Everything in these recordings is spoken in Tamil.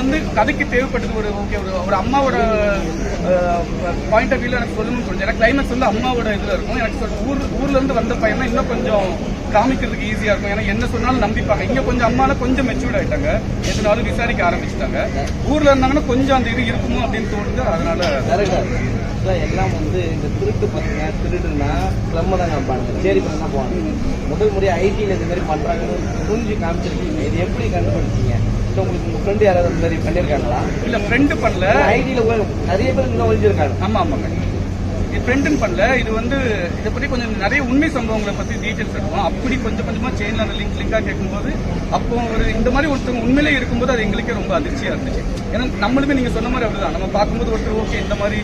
வந்து கதைக்கு தேவைப்பட்டது ஒரு ஓகே ஒரு ஒரு அம்மாவோட பாயிண்ட் ஆஃப் வியூல எனக்கு சொல்லணும்னு தோணுச்சு. எனக்கு கிளைமேக்ஸ் வந்து அம்மாவோட இதுல இருக்கும். எனக்கு ஊர் ஊர்ல இருந்து வந்த பையனா இன்னும் கொஞ்சம் காமிக்கிறதுக்கு ஈஸியா இருக்கும். ஏன்னா என்ன சொன்னாலும் நம்பிப்பாங்க. இங்க கொஞ்சம் அம்மால கொஞ்சம் மெச்சூர்ட் ஆயிட்டாங்க. எதுனாலும் விசாரிக்க ஆரம்பிச்சிட்டாங்க. ஊர்ல இருந்தாங்கன்னா கொஞ்சம் அந்த இது இருக்குமோ அப்படின்னு தோணுது. அதனால கரெக்டாக எல்லாம் வந்து இந்த திருட்டு பார்த்தீங்கன்னா திருடுனா கிளம்ப தான் காமிப்பாங்க. சரி பண்ண தான் போவாங்க முதல் முறையாக ஐடியில் இந்த மாதிரி பண்ணுறாங்கன்னு புரிஞ்சு காமிச்சிருக்கீங்க. இது எப்படி கண்டுபிடிச்சீங்க? உங்களுக்கு உங்கள் ஃப்ரெண்டு யாராவது இந்த மாதிரி பண்ணியிருக்காங்களா இல்ல ஃப்ரெண்டு பண்ணல. ஐடியில் நிறைய பேர் இன்னும் ஒழிஞ்சிருக்காங்க ஆமா ஆமாங்க இது ஃப்ரெண்டுன்னு பண்ணல. இது வந்து இதை பத்தி கொஞ்சம் நிறைய உண்மை சம்பவங்களை பத்தி டீடைல்ஸ் எடுப்போம் அப்படி கொஞ்சம் கொஞ்சமா செயின்ல அந்த லிங்க் லிங்கா கேட்கும்போது அப்போ ஒரு இந்த மாதிரி ஒருத்தவங்க உண்மையிலே இருக்கும்போது அது எங்களுக்கே ரொம்ப அதிர்ச்சியா இருந்துச்சு. ஏன்னா நம்மளுமே நீங்க சொன்ன மாதிரி அப்படிதான். நம்ம பார்க்கும்போது ஒருத்தர் ஓகே இந்த மாதிரி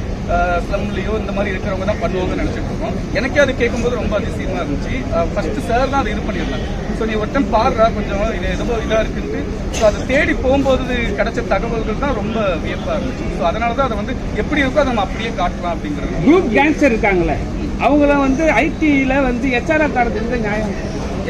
ஸ்லம்லயோ இந்த மாதிரி இருக்கிறவங்க தான் பண்ணுவாங்கன்னு நினைச்சிட்டு இருக்கோம். எனக்கே அது கேட்கும்போது ரொம்ப அதிசயமா இருந்துச்சு. ஃபர்ஸ்ட் சார் தான் அதை இது பண்ணியிருந்தாங்க. ஸோ நீ ஒருத்தன் பாடுறா கொஞ்சம் இது ஏதோ இதாக இருக்குன்ட்டு ஸோ அதை தேடி போகும்போது கிடைச்ச தகவல்கள் தான் ரொம்ப வியப்பா இருந்துச்சு. ஸோ அதனால தான் அதை வந்து எப்படி இருக்கோ அதை நம்ம அப்படியே காட்டலாம் அப்படிங்கிறது. குரூப் கேங்ஸ்டர் இருக்காங்களே. அவங்கள வந்து ஐடியில் வந்து எச்ஆர்ஆர் காரத்துக்கு நியாயம்.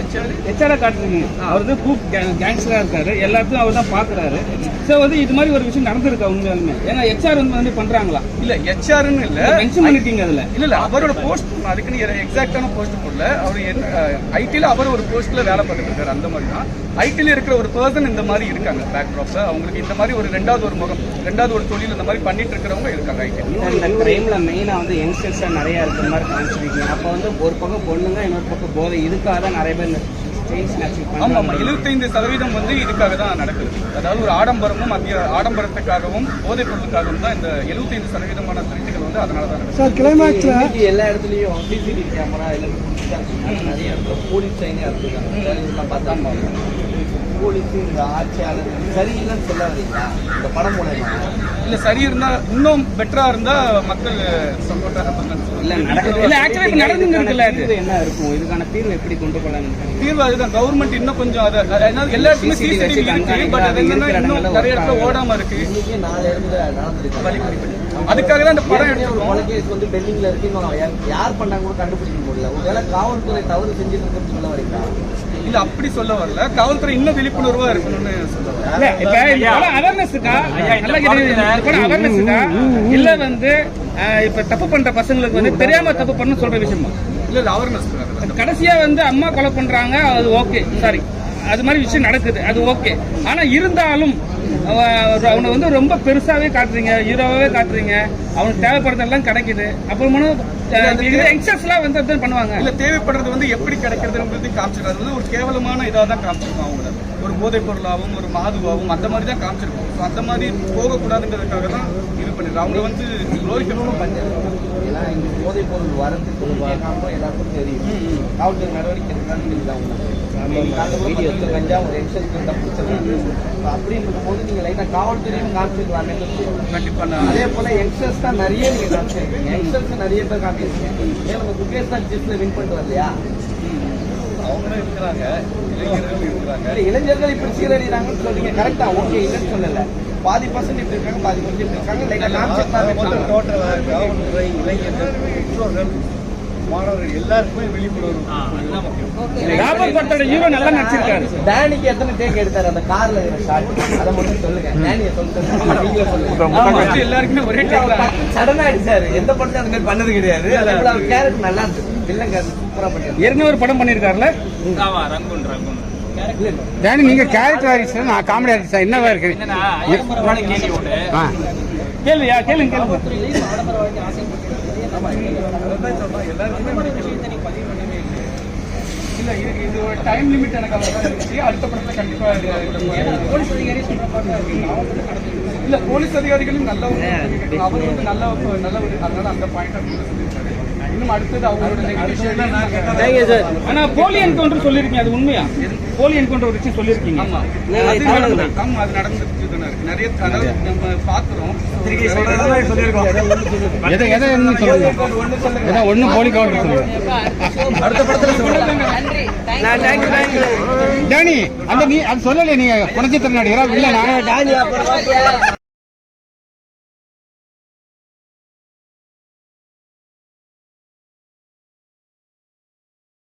எச்ஆர் எச்ஆர்ஆர் காட்டுறீங்க. அவர் வந்து குரூப் கேங்ஸ்டரா இருக்காரு. எல்லாத்தையும் அவர் தான் பாக்குறாரு ஸோ வந்து இது மாதிரி ஒரு விஷயம் நடந்திருக்கா உண்மையாலுமே? ஏன்னா ஹெச்ஆர் வந்து வந்து பண்றாங்களா? இல்ல ஹெச்ஆர்னு இல்ல. மென்ஷன் பண்ணிருக்கீங்க அதுல. இல்ல இல்ல அவரோட போஸ்ட் அதுக்குன்னு எக்ஸாக்டான போஸ்ட் போடல. அவர் ஐடில அவர் ஒரு போஸ்ட்ல வேலை பார்த்துட்டு இருக்காரு அந்த மாதிரி தான். ஐடில இருக்கிற ஒரு பர்சன் இந்த மாதிரி இருக்காங்க பேக்ராப்ல அவங்களுக்கு இந்த மாதிரி ஒரு ரெண்டாவது ஒரு முகம் ரெண்டாவது ஒரு தொழில் இந்த மாதிரி பண்ணிட்டு இருக்கிறவங்க இருக்காங்க இந்த கிரைம்ல மெயினா வந்து யங்ஸ்டர்ஸ் நிறைய இருக்கிற மாதிரி காமிச்சிருக்கீங்க. அப்போ வந்து ஒரு பக்கம் பொண்ணுங்க இன்னொரு பக்கம் போதை. இதுக்காக தான் நிறைய பேர் செயின்ஸ் ஆமா ஆமா எழுபத்தைந்து சதவீதம் வந்து இதுக்காக தான் நடக்குது. அதாவது ஒரு ஆடம்பரமும் மத்திய ஆடம்பரத்துக்காகவும் போதைப் பொருளுக்காகவும் தான் இந்த எழுபத்தைந்து சதவீதமான திருட்டுகள் வந்து அதனால தான் நடக்குது. சார் கிளைமேக்ஸ்ல எல்லா இடத்துலயும் சிசிடிவி கேமரா எல்லாமே. நிறைய இடத்துல. போலீஸ் சைனே இருக்காங்க பார்த்தா போலீஸ் இந்த ஆட்சியாளர் சரியில்லைன்னு சொல்ல வரீங்களா இந்த படம் மூலயமா. இல்ல சரி இருந்தா இன்னும் பெட்டரா இருந்தா மக்கள் சப்போர்ட்டா இல்ல நடக்குது. இல்ல, actually இப்ப நடந்துட்டு இருக்குல்ல இது. என்ன இருக்கும்? இதுக்கான தீர்வு எப்படி கொண்டு போகலாம்னு தீர்வு அதுதான். கவர்மெண்ட் இன்னும் கொஞ்சம் அதை எல்லா இடத்துலயுமே சிசிடிவி இருக்கு பட் அது என்னன்னா இன்னும் நிறைய இடத்துல இருக்கு. அதுக்காக தான் இந்த படம் எடுத்துருக்கோம். கேஸ் வந்து பெண்டிங்ல இருக்கு யார் பண்ணாங்க கூட கண்டுபிடிக்க முடியல. ஒருவேளை காவல்துறை தவறு செஞ்சுட்டு இருக்குன்னு சொல்ல வரீங்களா? இல்ல அப்படி சொல்ல வரல. காவல்துறை இன்னும் விழிப்புணர்வா இருக்கணும்னு சொல்ல வரேன் இல்ல வந்து இப்ப தப்பு பண்ற பசங்களுக்கு வந்து தெரியாம தப்பு பண்ண சொல்ற விஷயமா? இல்ல இல்ல அவேர்னஸ் கடைசியா வந்து அம்மா கொலை பண்றாங்க அது ஓகே. சாரி அது மாதிரி விஷயம் நடக்குது அது ஓகே. ஆனா இருந்தாலும் அவ- அவனை வந்து ரொம்ப பெருசாவே காட்டுறீங்க ஹீரோவாவே காட்டுறீங்க. அவனுக்கு தேவைப்படுறதெல்லாம் கிடைக்குது. அப்புறமா யங்ஸ்டர்ஸ்லாம் வந்து பண்ணுவாங்க. இல்ல தேவைப்படுறது வந்து எப்படி கிடைக்கிறதுன்றது காமிச்சிருக்காரு. அது வந்து ஒரு கேவலமான இதாக தான் காமிச்சிருக்கோம் அவங்கள ஒரு போதைப் பொருளாகவும் ஒரு மாதுவாகவும் அந்த மாதிரி தான் காமிச்சிருக்கோம். ஸோ அந்த மாதிரி போகக்கூடாதுன்றதுக்காக தான் இது பண்ணிருக்கோம் அவங்க வந்து குளோரிஃபிகேஷனும் பண்ணி ஏன்னா இந்த போதைப் பொருள் வரதுக்கு கேட்காம எல்லாருக்கும் தெரியும். காவல்துறை நடவடிக்கை இருக்கான்னு தெரியல கஞ்சா ஒரு எக்ஸல் தப்பிச்சிருக்காங்க அப்படின்ற போது காவல்துறையும் காமிச்சிருக்கலாமே அதே போல யங்ஸ்டர்ஸ் தான் நிறைய நீங்க காமிச்சிருக்கீங்க யங்ஸ்டர்ஸ் நிறைய பேர் காமிச்சிருக்கீங்க ஏன் நம்ம தான் ஜிப்ல வின் பண்ணிட்டு வரலையா அவங்களும் இருக்கிறாங்க இளைஞர்கள் இருக்கிறாங்க இளைஞர்கள் இப்படி சீரழிறாங்கன்னு சொல்றீங்க கரெக்டா ஓகே இல்லைன்னு சொல்லல பாதி பர்சன்ட் இப்படி இருக்காங்க பாதி பர்சன்ட் இப்படி இருக்காங்க டோட்டலாக இளைஞர்கள் பெற்றோர்கள் மாணவர்கள் எல்லாருக்குமே விழிப்புணர்வு அதுதான் முக்கியம். ராபர்ட் பட்டோட ஹீரோ நல்லா நடிச்சிருக்காரு. டேனிக்கு எத்தனை டேக் எடுத்தாரு? அந்த கார்ல ஷாட் அதை மட்டும் சொல்லுங்க. டேனியை சொல்லுங்க. நீங்களே சொல்லுங்க. ஆமா, இது எல்லாருக்குமே ஒரே டைம் தான். சடனா அடிச்சாரு. எந்த படத்தையும் அந்த மாதிரி பண்ணது கிடையாது. அதே போல அவர் கேரக்டர் நல்லா இருந்துச்சு வில்லங்க சூப்பரா ஏற்கனவே ஒரு படம் பண்ணியிருக்காருல டேனி நீங்க கேரக்டர் ஆர்டிஸ்ட் நான் காமெடி ஆர்டிஸ்ட் என்னவா இருக்கு. கேள்வியா கேளுங்க கேளுங்க இல்ல இது இது ஒரு டைம் லிமிட் எனக்கு இருந்துச்சு அடுத்த படத்துல கண்டிப்பா இது- போலீஸ் அதிகாரி சொல்ற மாதிரி இருக்கு. இல்ல போலீஸ் அதிகாரிகளும் நல்ல அவர் வந்து நல்ல நல்ல ஒரு அதனால அந்த பாயிண்ட் இன்னும் அடுத்தது அவங்களோட நெகோசியேஷன் ஆனா போலி என்கவுண்டர் சொல்லிருக்கீங்க. அது உண்மையா? போலி என்கவுண்டர் ஒரு விஷயம் சொல்லிருக்கீங்க ஆமா அது நடந்தது. நிறைய நம்ம பாக்குறோம் எதை எதை என்ன சொல்லுங்க. எதை ஒண்ணு போலி கவுண்டர் சொல்லுங்க. அடுத்த படத்துல சொல்லுங்க. டேனி அந்த நீ அது சொல்லலையே நீங்க. குணச்சித்திர நடிகரா இல்ல நான்